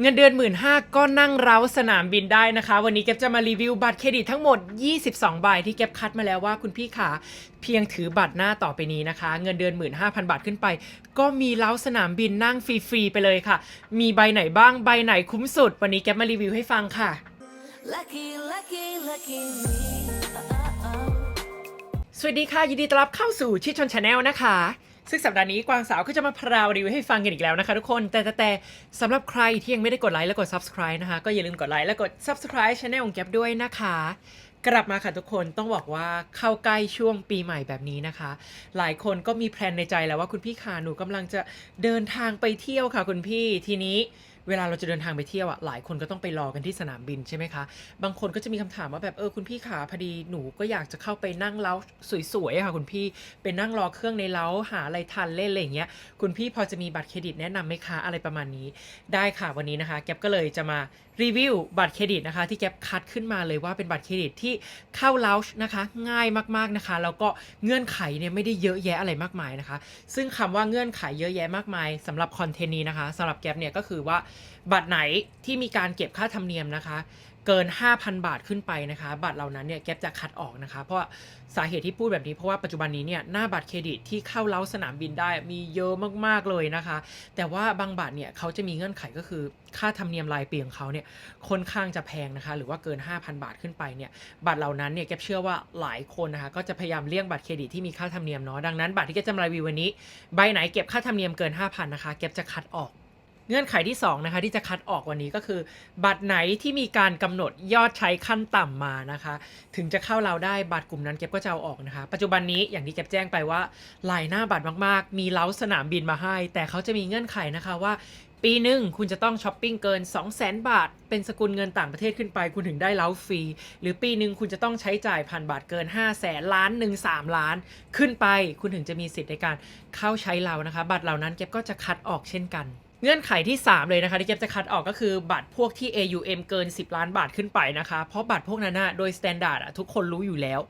เงินเดือน 1 5ื่นก็นั่งเร้าสนามบินได้นะคะ วันนี้เก็บจะมารีวิวบัตรเครดิตทั้งหมด 22 ใบที่เก็บคัดมาแล้วว่าคุณพี่ขาเพียงถือบัตรหน้าต่อไปนี้นะคะ เงินเดือน 15,000 บาทขึ้นไป ก็มีเล้าสนามบินนั่งฟรี ๆ ไปเลยค่ะ มีใบไหนบ้างใบไหนคุ้มสุด วันนี้เก็บมารีวิวให้ฟังค่ะ Lucky, lucky, lucky me. Uh-oh. สวัสดีค่ะ ยินดีต้อนรับเข้าสู่ชิดชนชาแนลนะคะ ซึ่งสัปดาห์นี้กวางสาวก็จะมาพราวรีวิวให้ฟังกันอีกแล้วนะคะทุกคนแต่แต่แต่สำหรับใครที่ยังไม่ได้กดไลค์และกด subscribe นะคะ ก็อย่าลืมกดไลค์และกด subscribe ช anel ของแก๊ปด้วยนะคะ กลับมาค่ะทุกคนต้องบอกว่าเข้าใกล้ช่วงปีใหม่แบบนี้นะคะ หลายคนก็มีแพลนในใจแล้วว่าคุณพี่ขาหนูกำลังจะเดินทางไปเที่ยวค่ะคุณพี่ทีนี้ เวลาเราจะเดินทางไปเที่ยวอะหลายคนก็ต้องไปรอกันที่สนามบินใช่ไหมคะ บางคนก็จะมีคำถามว่าแบบเออคุณพี่ขาพอดีหนูก็อยากจะเข้าไปนั่งเล้าสวยๆค่ะคุณพี่เป็นนั่งรอเครื่องในเล้าหาอะไรทานเล่นอะไรอย่างเงี้ยคุณพี่พอจะมีบัตรเครดิตแนะนำไหมคะอะไรประมาณนี้ ได้ค่ะวันนี้นะคะ แก๊ปก็เลยจะมารีวิวบัตรเครดิตนะคะ ที่แก๊ปคัดขึ้นมาเลยว่าเป็นบัตรเครดิตที่เข้าเล้านะคะ ง่ายมากๆนะคะ แล้วก็เงื่อนไขเนี่ยไม่ได้เยอะแยะอะไรมากมายนะคะ ซึ่งคำว่าเงื่อนไขเยอะแยะมากมายสำหรับคอนเทนต์นี้นะคะสำหรับแก๊ปเนี่ยก็คือว่าบัตรไหนที่มีการเก็บค่าธรรมเนียมนะคะ เกิน 5,000 บาทขึ้นไปนะคะ บัตรเหล่านั้นเนี่ยแก๊ปจะคัดออกนะคะ เพราะสาเหตุที่พูดแบบนี้เพราะว่าปัจจุบันนี้เนี่ยหน้าบัตรเครดิตที่เข้าเล้าสนามบินได้มีเยอะมากๆเลยนะคะ แต่ว่าบางบัตรเนี่ยเขาจะมีเงื่อนไขก็คือค่าธรรมเนียมรายปีของเขาเนี่ยค่อนข้างจะแพงนะคะ หรือว่าเกิน 5,000 บาทขึ้นไปเนี่ยบัตรเหล่านั้นเนี่ยแก๊ปเชื่อว่าหลายคนนะคะก็จะพยายามเลี่ยงบัตรเครดิตที่มีค่าธรรมเนียมเนาะดังนั้นบัตรที่แก๊ปจะมารีวิววันนี้ใบไหนเก็บค่าธรรมเนียมเกิน 5,000นะคะแก๊ปจะคัดออก เงื่อนไขที่2นะคะที่จะคัดออกวันนี้ก็คือ บัตรไหนที่มีการกำหนดยอดใช้ขั้นต่ำมานะคะ ถึงจะเข้าเราได้บัตรกลุ่มนั้นเก็บก็จะเอาออกนะคะ ปัจจุบันนี้อย่างที่เก็บแจ้งไปว่าหลายหน้าบัตรมากๆ มีเล้าสนามบินมาให้ แต่เขาจะมีเงื่อนไขนะคะว่าปีหนึ่งคุณจะต้องช้อปปิ้งเกิน 2 0 0 0 0 0บาท เป็นสกุลเงินต่างประเทศขึ้นไป คุณถึงได้เล้าฟรี หรือปีหนึ่งคุณจะต้องใช้จ่ายพันบาทเกิน 5 0 0แสนล้านหนึ่งสามล้าน ขึ้นไป คุณถึงจะมีสิทธิ์ในการเข้าใช้เรานะคะ บัตรเหล่านั้นเก็บก็จะคัดออกเช่นกัน เงื่อนไขที่ 3 เลยนะคะที่เก็บจะคัดออกก็คือบัตรพวกที่ AUM เกิน 10 ล้านบาทขึ้นไปนะคะ เพราะบัตรพวกนั้นนะโดยสแตนดาร์ดทุกคนรู้อยู่แล้ว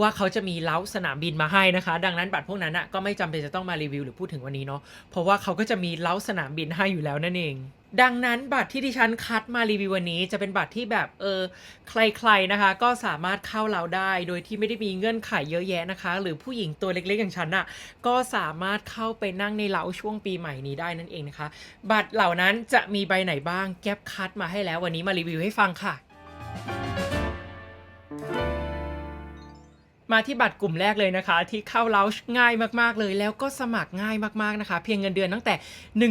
ว่าเขาจะมีเล้าสนามบินมาให้นะคะ ดังนั้นบัตรพวกนั้นนะก็ไม่จำเป็นจะต้องมารีวิวหรือพูดถึงวันนี้เนาะเพราะว่าเขาก็จะมีเล้าสนามบินให้อยู่แล้วนั่นเองดังนั้นบัตรที่ดิฉันคัดมารีวิววันนี้จะเป็นบัตรที่แบบเออใครๆนะคะ ก็สามารถเข้าเราได้ โดยที่ไม่ได้มีเงื่อนไขเยอะแยะนะคะ หรือผู้หญิงตัวเล็กๆอย่างฉันน่ะก็สามารถเข้าไปนั่งในเล้าช่วงปีใหม่นี้ได้นั่นเองนะคะ บัตรเหล่านั้นจะมีใบไหนบ้างแก๊ปคัดมาให้แล้ววันนี้มารีวิวให้ฟังค่ะ มาที่บัตรกลุ่มแรกเลยนะคะ ที่เข้าเลาช์ง่ายมากๆเลย แล้วก็สมัครง่ายมากๆนะคะ เพียงเงินเดือนตั้งแต่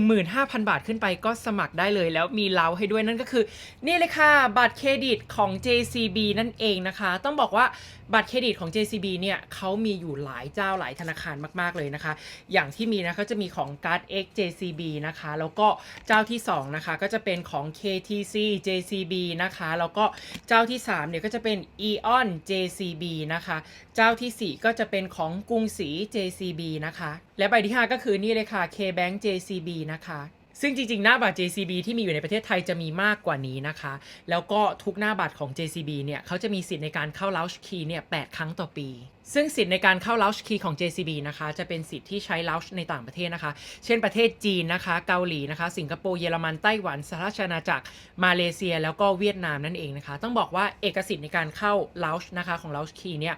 15,000 บาทขึ้นไปก็สมัครได้เลย แล้วมีเลาให้ด้วยนั่นก็คือ นี่เลยค่ะ บัตรเครดิตของ JCB นั่นเองนะคะ ต้องบอกว่าบัตรเครดิตของ JCB เนี่ยเขามีอยู่หลายเจ้าหลายธนาคารมากๆเลยนะคะ อย่างที่มีนะเขาจะมีของ Card X JCB นะคะ แล้วก็เจ้าที่2นะคะก็จะเป็นของ KTC JCB นะคะ แล้วก็เจ้าที่3เนี่ยก็จะเป็น Eon JCB นะคะ เจ้าทีสี่ 4 ก็จะเป็นของกรุงศรี JCB นะคะ และใบที่ 5 ก็คือนี่เลยค่ะ KBank JCB นะคะซึ่งจริงๆ หน้าบัตร JCB ที่มีอยู่ในประเทศไทยจะมีมากกว่านี้นะคะ แล้วก็ทุกหน้าบัตรของ JCB เนี่ยเขาจะมีสิทธิ์ในการเข้า Launch Key เนี่ย8ครั้งต่อปี ซึ่งสิทธิ์ในการเข้า Launch Key ของ JCB นะคะ จะเป็นสิทธิ์ที่ใช้ Launch ในต่างประเทศนะคะ เช่นประเทศจีนนะคะ เกาหลีนะคะ สิงคโปร์เยอรมัน ไต้หวันสหราชอาณาจักร มาเลเซีย แล้วก็เวียดนามนั่นเองนะคะ ต้องบอกว่าเอกสิทธิ์ในการเข้า Launch นะคะของ Launch Key เนี่ย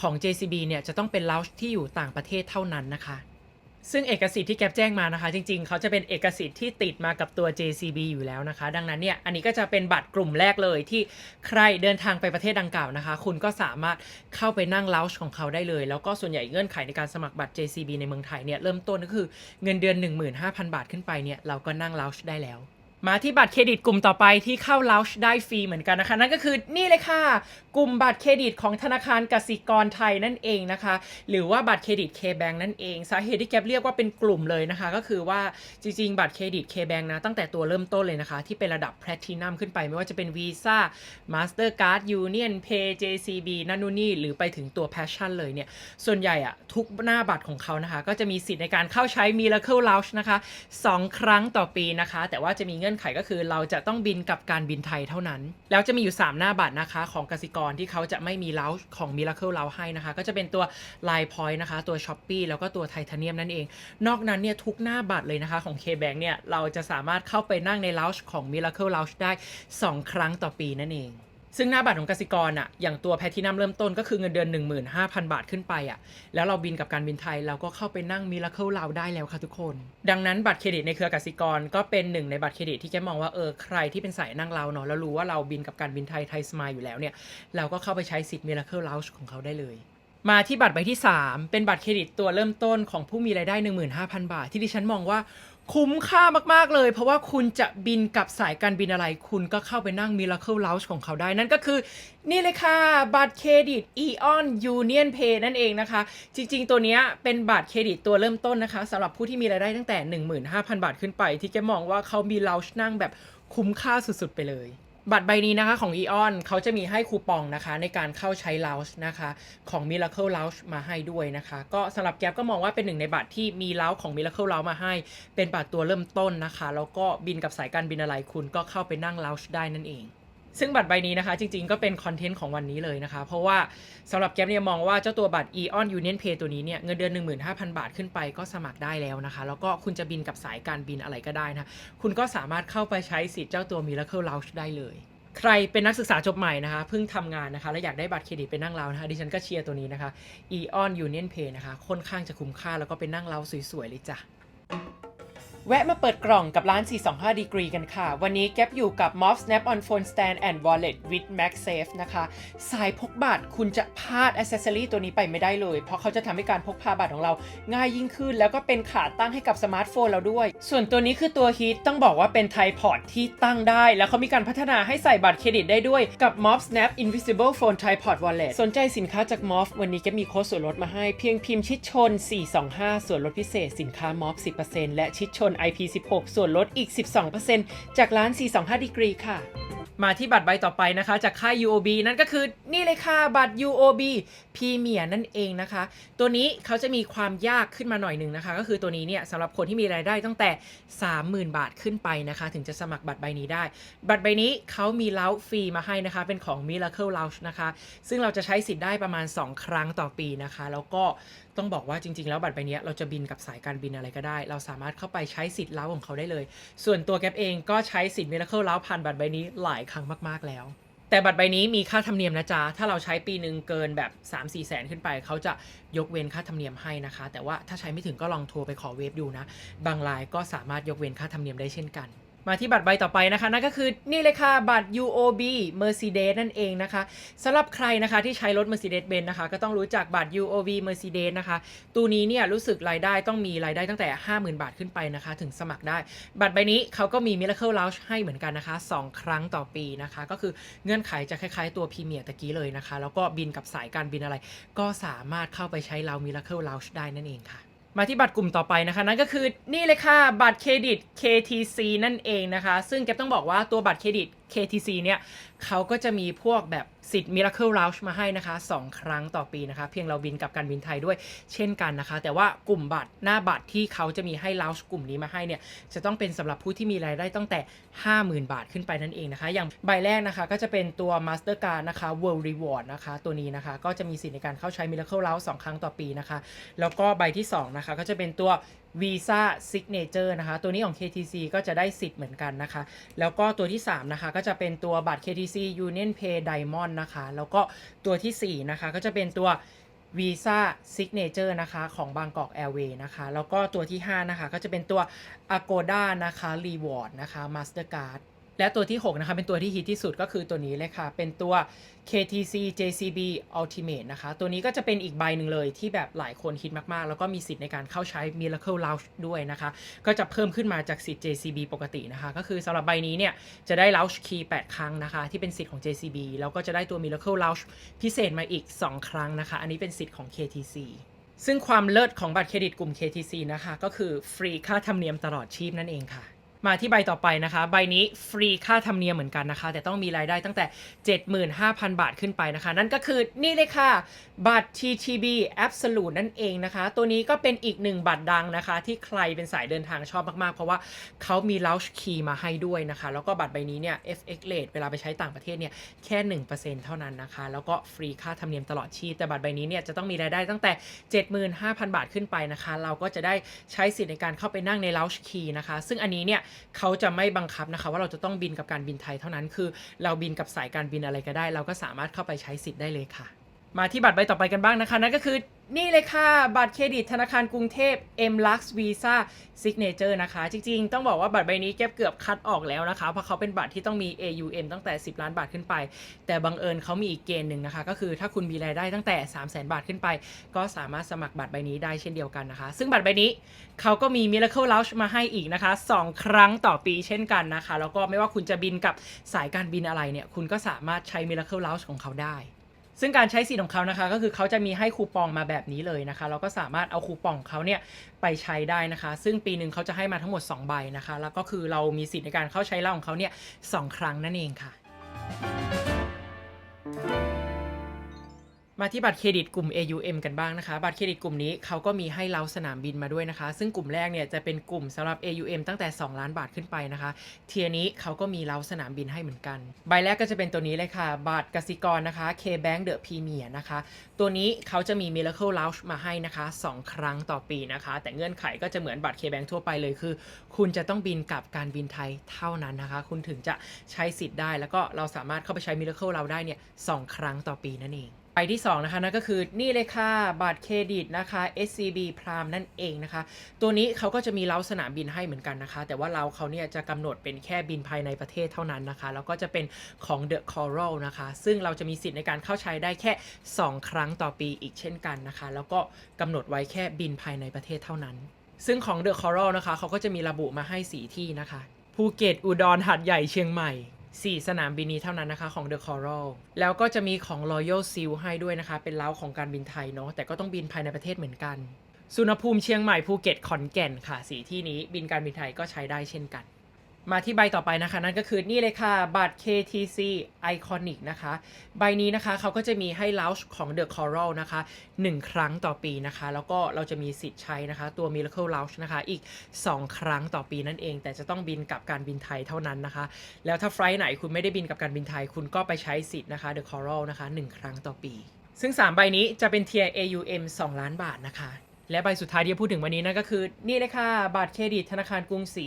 ของ JCB เนี่ยจะต้องเป็น Launch ที่อยู่ต่างประเทศเท่านั้นนะคะ ซึ่งเอกสิทธิ์ที่แก๊ปแจ้งมานะคะ จริงๆ เขาจะเป็นเอกสิทธิ์ที่ติดมากับตัว JCB อยู่แล้วนะคะ ดังนั้นเนี่ยอันนี้ก็จะเป็นบัตรกลุ่มแรกเลยที่ใครเดินทางไปประเทศดังกล่าวนะคะ คุณก็สามารถเข้าไปนั่งเลาช์ของเขาได้เลย แล้วก็ส่วนใหญ่เงื่อนไขในการสมัครบัตร JCB ในเมืองไทยเนี่ยเริ่มต้นก็คือเงินเดือน 15,000 บาทขึ้นไปเนี่ยเราก็นั่งเลาช์ได้แล้ว มาที่บัตรเครดิตกลุ่มต่อไปที่เข้า Launch ได้ฟรีเหมือนกันนะคะ นั่นก็คือนี่เลยค่ะ กลุ่มบัตรเครดิตของธนาคารกสิกรไทยนั่นเองนะคะ หรือว่าบัตรเครดิต K-Bank นั่นเอง สาเหตุที่แกเรียกว่าเป็นกลุ่มเลยนะคะ ก็คือว่าจริงๆ บัตรเครดิต K-Bank นะตั้งแต่ตัวเริ่มต้นเลยนะคะ ที่เป็นระดับ Platinum ขึ้นไปไม่ว่าจะเป็น Visa Mastercard Union Pay JCB นั่นนู่นนี่หรือไปถึงตัว Passion เลยเนี่ยส่วนใหญ่อะทุกหน้าบัตรของเขานะคะ ก็จะมีสิทธิ์ในการเข้าใช้ Miracle Launch นะคะ 2 ครั้งต่อปีนะคะ แต่ว่าจะมีเงื่อนงื่อนไขก็คือ เราจะต้องบินกับการบินไทยเท่านั้น แล้วจะมีอยู่ 3 หน้าบัตรนะคะ ของกสิกรที่เขาจะไม่มีเล้าของ Miracle l o u ให้นะคะ ก็จะเป็นตัว Line Point นะคะ ตัว s h อ p e e แล้วก็ตัวไทเทเนียมนั่นเอง นอกนั้นเนี่ยทุกหน้าบัตรเลยนะคะของ K-Bank เนี่ยเราจะสามารถเข้าไปนั่งในเล้าของ Miracle Lounge ได้ 2 ครั้งต่อปีนั่นเอง ซึ่งหน้าบัตรของกสิกรอะอย่างตัวแพทินัมเริ่มต้นก็คือเงินเดือน 15,000 บาทขึ้นไปอะแล้วเราบินกับการบินไทยเราก็เข้าไปนั่งมิราเคิลเราได้แล้วค่ะทุกคน ดังนั้นบัตรเครดิตในเครือกสิกรก็เป็นหนึ่งในบัตรเครดิตที่แกมองว่าเออใครที่เป็นสายนั่งเราเนาะแล้วรู้ว่าเราบินกับการบินไทยไทยสมายอยู่แล้วเนี่ยเราก็เข้าไปใช้สิทธิ์มิราเคิลเลาของเขาได้เลยมาที่บัตรใบที่ 3 เป็นบัตรเครดิตตัวเริ่มต้นของผู้มีรายได้ 15,000 บาท ที่ดิฉันมองว่า คุ้มค่ามาก ๆ เลย เพราะว่าคุณจะบินกับสายการบินอะไร คุณก็เข้าไปนั่ง Miracle Lounge ของเขาได้ นั่นก็คือ นี่เลยค่ะ บัตรเครดิต Eon Union Pay นั่นเองนะคะ จริง ๆ ตัวเนี้ยเป็นบัตรเครดิตตัวเริ่มต้นนะคะสำหรับผู้ที่มีรายได้ตั้งแต่ 15,000 บาทขึ้นไป ที่แกมองว่าเขามี lounge นั่งแบบคุ้มค่าสุด ๆ ไปเลย บัตรใบนี้นะคะของ Eon เขาจะมีให้คูปองนะคะในการเข้าใช้ Lounge นะคะของ Miracle Lounge มาให้ด้วยนะคะ ก็สำหรับแก๊ปก็มองว่าเป็นหนึ่งในบัตรที่มี Lounge ของ Miracle Lounge มาให้ เป็นบัตรตัวเริ่มต้นนะคะ แล้วก็บินกับสายการบินอะไรคุณก็เข้าไปนั่ง Lounge ได้นั่นเอง ซึ่งบัตรใบนี้นะคะ จริงๆ ก็เป็นคอนเทนต์ของวันนี้เลยนะคะ เพราะว่าสำหรับแก๊ปเนี่ยมองว่าเจ้าตัวบัตร Eon Union Pay ตัวนี้เนี่ยเงินเดือน 15,000 บาทขึ้นไปก็สมัครได้แล้วนะคะ แล้วก็คุณจะบินกับสายการบินอะไรก็ได้นะคุณก็สามารถเข้าไปใช้สิทธิ์เจ้าตัว Miracle Lounge ได้เลยใครเป็นนักศึกษาจบใหม่นะคะเพิ่งทำงานนะคะ และอยากได้บัตรเครดิตไปนั่งเล้านะคะดิฉันก็เชียร์ตัวนี้นะคะ Eon Union Pay นะคะค่อนข้างจะคุ้มค่าแล้วก็ไปนั่งเล้าสวยๆเลยจ้ะ แวะมาเปิดกล่องกับร้าน 425 degree กันค่ะ วันนี้แก๊ปอยู่กับ Mob Snap on Phone Stand and Wallet with MagSafe นะคะ สายพกบัตรคุณจะพลาดอ c เซสซอรีตัวนี้ไปไม่ได้เลย เพราะเขาจะทำให้การพกพาบัตรของเราง่ายยิ่งขึ้น แล้วก็เป็นขาตั้งให้กับสมาร์ทโฟนเราด้วย ส่วนตัวนี้คือตัวฮีทต้องบอกว่าเป็นไทพอดที่ตั้งได้ แล้วเขามีการพัฒนาให้ใส่บัตรเครดิตได้ด้วยกับ Mob Snap Invisible Phone Tripod Wallet สนใจสินค้าจาก Mob วันนี้แก๊มีโค้ดส่วนลดมาให้เพียงพิมพ์ชิดชน 425 ส่วนลดพิเศษสินค้า Mob 10%และชิดชน IP16 ส่วนลดอีก 12%จากร้าน 425 ดีกรีค่ะมาที่บัตรใบต่อไปนะคะ จากค่าย UOB นั่นก็คือนี่เลยค่ะ บัตร UOB พรีเมียนั่นเองนะคะ ตัวนี้เขาจะมีความยากขึ้นมาหน่อยหนึ่งนะคะ ก็คือตัวนี้เนี่ยสำหรับคนที่มีรายได้ตั้งแต่ 30,000 บาทขึ้นไปนะคะ ถึงจะสมัครบัตรใบนี้ได้ บัตรใบนี้เขามีเล้าฟรีมาให้นะคะ เป็นของ Miracle Lounge นะคะ ซึ่งเราจะใช้สิทธิ์ได้ประมาณ 2 ครั้งต่อปีนะคะ แล้วก็ ต้องบอกว่าจริง ๆ แล้วบัตรใบนี้เราจะบินกับสายการบินอะไรก็ได้ เราสามารถเข้าไปใช้สิทธิ์เล้าของเขาได้เลย ส่วนตัวแก๊ปเองก็ใช้สิทธิ์ Miracle เล้าผ่านบัตรใบนี้หลายครั้งมากๆแล้ว แต่บัตรใบนี้มีค่าธรรมเนียมนะจ๊ะ ถ้าเราใช้ปีหนึ่งเกินแบบ 3-4 แสนขึ้นไป เขาจะยกเว้นค่าธรรมเนียมให้นะคะ แต่ว่าถ้าใช้ไม่ถึงก็ลองโทรไปขอเวฟดูนะ บางรายก็สามารถยกเว้นค่าธรรมเนียมได้เช่นกัน มาที่บัตรใบต่อไปนะคะนั่นก็คือนี่เลยค่ะบัตร UOB Mercedes นั่นเองนะคะสำหรับใครนะคะที่ใช้รถ Mercedes-Benz นะคะ ก็ต้องรู้จักบัตร UOB Mercedes นะคะตัวนี้เนี่ยรู้สึกรายได้ต้องมีรายได้ตั้งแต่ 50,000 บาทขึ้นไปนะคะ ถึงสมัครได้ บัตรใบนี้เขาก็มี Miracle Lounge ให้เหมือนกันนะคะ 2 ครั้งต่อปีนะคะ ก็คือเงื่อนไขจะคล้ายๆ ตัวพรีเมียร์ตะกี้เลยนะคะ แล้วก็บินกับสายการบินอะไร ก็สามารถเข้าไปใช้เรา Miracle Lounge ได้นั่นเองค่ะ มาที่บัตรกลุ่มต่อไปนะคะ นั่นก็คือนี่เลยค่ะบัตรเครดิต KTC นั่นเองนะคะ ซึ่งแกต้องบอกว่าตัวบัตรเครดิต KTC เนี่ยเขาก็จะมีพวกแบบสิทธิ์ Miracle Lounge มาให้นะคะ 2 ครั้งต่อปีนะคะ เพียงเราบินกับการบินไทยด้วยเช่นกันนะคะ แต่ว่ากลุ่มบัตรหน้าบัตรที่เขาจะมีให้ Lounge กลุ่มนี้มาให้เนี่ยจะต้องเป็นสำหรับผู้ที่มีรายได้ตั้งแต่ 50,000 บาทขึ้นไปนั่นเองนะคะ อย่างใบแรกนะคะก็จะเป็นตัว Mastercard นะคะ World Reward นะคะ ตัวนี้นะคะก็จะมีสิทธิ์ในการเข้าใช้ Miracle Lounge 2 ครั้งต่อปีนะคะ แล้วก็ใบที่2นะคะก็จะเป็นตัว Visa Signature นะคะ ตัวนี้ของ KTC ก็จะได้สิทธิ์เหมือนกันนะคะ แล้วก็ตัวที่ 3 นะคะ ก็จะเป็นตัวบัตร KTC Union Pay Diamond นะคะ แล้วก็ตัวทีสี่4 นะคะ ก็จะเป็นตัว Visa Signature นะคะของบางกอกแอร์เวย์นะคะ แล้วก็ตัวที่ 5 นะคะ ก็จะเป็นตัว Agoda นะคะ Reward นะคะ Mastercard และตัวที่ 6 นะคะ เป็นตัวที่ฮิตที่สุดก็คือตัวนี้เลยค่ะ เป็นตัว KTC JCB Ultimate นะคะ ตัวนี้ก็จะเป็นอีกใบหนึ่งเลยที่แบบหลายคนฮิตมาก ๆ แล้วก็มีสิทธิ์ในการเข้าใช้ Miracle Lounge ด้วยนะคะ ก็จะเพิ่มขึ้นมาจากสิทธิ์ JCB ปกตินะคะ ก็คือสำหรับใบนี้เนี่ย จะได้ Lounge Key 8 ครั้งนะคะ ที่เป็นสิทธิ์ของ JCB แล้วก็จะได้ตัว Miracle Lounge พิเศษมาอีก 2 ครั้งนะคะ อันนี้เป็นสิทธิ์ของ KTC ซึ่งความเลิศของบัตรเครดิตกลุ่ม KTC นะคะ ก็คือฟรีค่าธรรมเนียมตลอดชีพนั่นเองค่ะ มาที่ใบต่อไปนะคะ ใบนี้ฟรีค่าธรรมเนียมเหมือนกันนะคะ แต่ต้องมีรายได้ตั้งแต่ 75,000 บาทขึ้นไปนะคะ นั่นก็คือนี่เลยค่ะ บัตร TTB Absolute นั่นเองนะคะ ตัวนี้ก็เป็นอีกหนึ่งบัตรดังนะคะ ที่ใครเป็นสายเดินทางชอบมาก ๆ เพราะว่าเขามี Launch Key มาให้ด้วยนะคะ แล้วก็บัตรใบนี้เนี่ย FX rate เวลาไปใช้ต่างประเทศเนี่ยแค่ 1%เท่านั้นนะคะ แล้วก็ฟรีค่าธรรมเนียมตลอดชีพแต่บัตรใบนี้เนี่ยจะต้องมีรายได้ตั้งแต่ 75,000 บาทขึ้นไปนะคะ เราก็จะได้ใช้สิทธิ์ในการเข้าไปนั่งใน Launch Key นะคะ ซึ่งอันนี้เนี่ยเขาจะไม่บังคับนะคะ ว่าเราจะต้องบินกับการบินไทยเท่านั้นคือ เราบินกับสายการบินอะไรก็ได้ เราก็สามารถเข้าไปใช้สิทธิ์ได้เลยค่ะ มาที่บัตรใบต่อไปกันบ้างนะคะนั่นก็คือ นี่เลยค่ะ บัตรเครดิตธนาคารกรุงเทพ M Lux Visa Signature นะคะ จริงๆ ต้องบอกว่าบัตรใบนี้แก็บเกือบคัดออกแล้วนะคะ เพราะเขาเป็นบัตรที่ต้องมี AUM ตั้งแต่ 10 ล้านบาทขึ้นไป แต่บังเอิญเขามีอีกเกณฑ์หนึ่งนะคะ ก็คือถ้าคุณมีรายได้ตั้งแต่ 3 0 0 0 0 0 บาทขึ้นไป ก็สามารถสมัครบัตรใบนี้ได้เช่นเดียวกันนะคะ ซึ่งบัตรใบนี้เขาก็มี Miracle Launch มาให้อีกนะคะ 2 ครั้งต่อปีเช่นกันนะคะ แล้วก็ไม่ว่าคุณจะบินกับสายการบินอะไรเนี่ย คุณก็สามารถใช้ Miracle Launch ของเขาได้ ซึ่งการใช้สิทธิ์ของเขานะคะ ก็คือเขาจะมีให้คูปองมาแบบนี้เลยนะคะ เราก็สามารถเอาคูปองเขาเนี่ยไปใช้ได้นะคะ ซึ่งปีหนึ่งเขาจะให้มาทั้งหมด 2 ใบนะคะ แล้วก็คือเรามีสิทธิ์ในการเข้าใช้เล่าของเขาเนี่ยสองครั้งนั่นเองค่ะ มาที่บัตรเครดิตกลุ่ม AUM กันบ้างนะคะ บัตรเครดิตกลุ่มนี้เขาก็มีให้เราสนามบินมาด้วยนะคะ ซึ่งกลุ่มแรกเนี่ยจะเป็นกลุ่มสำหรับ AUM ตั้งแต่ 2 ล้านบาทขึ้นไปนะคะ เทียนี้เขาก็มีเราสนามบินให้เหมือนกัน ใบแรกก็จะเป็นตัวนี้เลยค่ะ บัตรกสิกรนะคะ K-Bank The Premier นะคะ ตัวนี้เขาจะมี Miracle Launch มาให้นะคะ 2 ครั้งต่อปีนะคะ แต่เงื่อนไขก็จะเหมือนบัตร K-Bank ทั่วไปเลยคือ คุณจะต้องบินกับการบินไทยเท่านั้นนะคะ คุณถึงจะใช้สิทธิ์ได้ แล้วก็เราสามารถเข้าไปใช้ Miracle เราได้เนี่ยสครั้งต่อปีนั่นเอง ใบที่ 2 นะคะนั่นก็คือนี่เลยค่ะบัตรเครดิตนะคะ SCB Prime นั่นเองนะคะ ตัวนี้เขาก็จะมีเล้าสนามบินให้เหมือนกันนะคะ แต่ว่าเราเขาเนี่ยจะกำหนดเป็นแค่บินภายในประเทศเท่านั้นนะคะ แล้วก็จะเป็นของ The Coral นะคะ ซึ่งเราจะมีสิทธิ์ในการเข้าใช้ได้แค่ 2 ครั้งต่อปีอีกเช่นกันนะคะ แล้วก็กำหนดไว้แค่บินภายในประเทศเท่านั้น ซึ่งของ The Coral นะคะเขาก็จะมีระบุมาให้4ที่นะคะภูเก็ตอุดรหัดใหญ่เชียงใหม่ 4 สนามบินนี้เท่านั้นนะคะของ The Coral แล้วก็จะมีของ Royal Seal ให้ด้วยนะคะ เป็นเล้าของการบินไทยเนาะแต่ก็ต้องบินภายในประเทศเหมือนกัน สุนภูมิเชียงใหม่ภูเก็ตขอนแก่นค่ะสีที่นี้บินการบินไทยก็ใช้ได้เช่นกัน มาที่ใบต่อไปนะคะ นั่นก็คือนี่เลยค่ะ บัตร KTC Iconic นะคะ ใบนี้นะคะเขาก็จะมีให้ launch ของ The Coral นะคะ 1 ครั้งต่อปีนะคะ แล้วก็เราจะมีสิทธิ์ใช้นะคะ ตัว Miracle Launch นะคะ อีก 2 ครั้งต่อปีนั่นเอง แต่จะต้องบินกับการบินไทยเท่านั้นนะคะ แล้วถ้าไฟล์ไหนคุณไม่ได้บินกับการบินไทย คุณก็ไปใช้สิทธิ์นะคะ The Coral นะคะ 1 ครั้งต่อปี ซึ่ง 3 ใบนี้จะเป็นเทียร์ AUM 2 ล้านบาทนะคะ และใบสุดท้ายที่จะพูดถึงวันนี้นั่นก็คือ นี่เลยค่ะบัตรเครดิตธนาคารกรุงศรี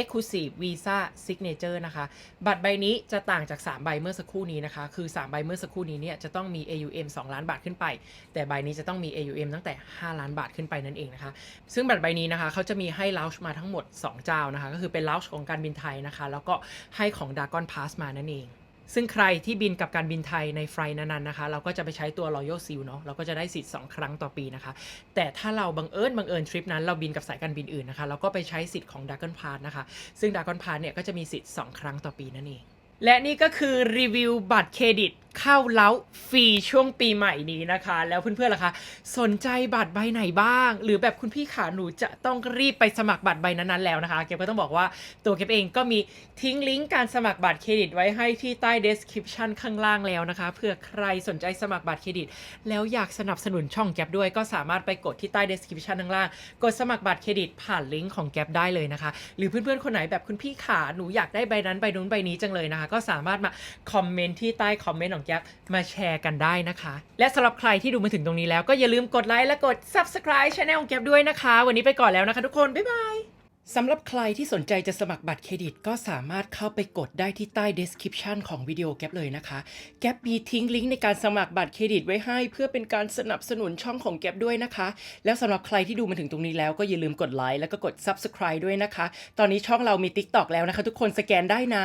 Exclusive Visa Signature นะคะ บัตรใบนี้จะต่างจาก 3 ใบเมื่อสักครู่นี้นะคะ คือ 3 ใบเมื่อสักครู่นี้เนี่ยจะต้องมี AUM 2 ล้านบาทขึ้นไป แต่ใบนี้จะต้องมี AUM ตั้งแต่ 5 ล้านบาทขึ้นไปนั่นเองนะคะ ซึ่งบัตรใบนี้นะคะเขาจะมีให้ launch มาทั้งหมด 2 เจ้านะคะ ก็คือเป็น launch ของการบินไทยนะคะ แล้วก็ให้ของ Dragon Pass มานั่นเอง ซึ่งใครที่บินกับการบินไทยในไฟล์นั้นๆนะคะ เราก็จะไปใช้ตัว Royal Seal เนาะเราก็จะได้สิทธิ์ 2 ครั้งต่อปีนะคะ แต่ถ้าเราบังเอิญบังเอิญทริปนั้นเราบินกับสายการบินอื่นนะคะ เราก็ไปใช้สิทธิ์ของ d a g o n Pass นะคะ ซึ่ง d a g o n Pass เนี่ยก็จะมีสิทธิ์ 2 ครั้งต่อปีนั่นเอง และนี่ก็คือรีวิวบัตรเครดิต เข้าเล้าฟรีช่วงปีใหม่นี้นะคะ แล้วเพื่อนๆล่ะคะ สนใจบัตรใบไหนบ้าง หรือแบบคุณพี่ขาหนูจะต้องรีบไปสมัครบัตรใบนั้นๆแล้วนะคะเก็บก็ต้องบอกว่าตัวเก็บเองก็มีทิ้งลิงก์การสมัครบัตรเครดิตไว้ให้ที่ใต้ description ข้างล่างแล้วนะคะเผื่อใครสนใจสมัครบัตรเครดิต แล้วอยากสนับสนุนช่องแก๊ปด้วยก็สามารถไปกดที่ใต้ description ข้างล่างกดสมัครบัตรเครดิตผ่านลิงก์ของแก๊ปได้เลยนะคะ หรือเพื่อนๆคนไหนแบบคุณพี่ขาหนูอยากได้ใบนั้นใบนู้นใบนี้จังเลยนะคะ ก็สามารถมาคอมเมนต์ที่ใต้คอมเมนต์ของแก๊ปมาแชร์กันได้นะคะ และสำหรับใครที่ดูมาถึงตรงนี้แล้วก็อย่าลืมกดไลค์และกด subscribe channel ของแก๊ปด้วยนะคะ วันนี้ไปก่อนแล้วนะคะทุกคน บ๊ายบายสำหรับใครที่สนใจจะสมัครบัตรเครดิต ก็สามารถเข้าไปกดได้ที่ใต้ description ของวิดีโอแก๊ปเลยนะคะ แก๊ปมีทิ้งลิงก์ในการสมัครบัตรเครดิตไว้ให้ เพื่อเป็นการสนับสนุนช่องของแก๊ปด้วยนะคะ แล้วสำหรับใครที่ดูมาถึงตรงนี้แล้วก็อย่าลืมกดไลค์แล้วก็กด subscribe ด้วยนะคะ ตอนนี้ช่องเรามี TikTok แล้วนะคะ ทุกคนสแกนได้นะ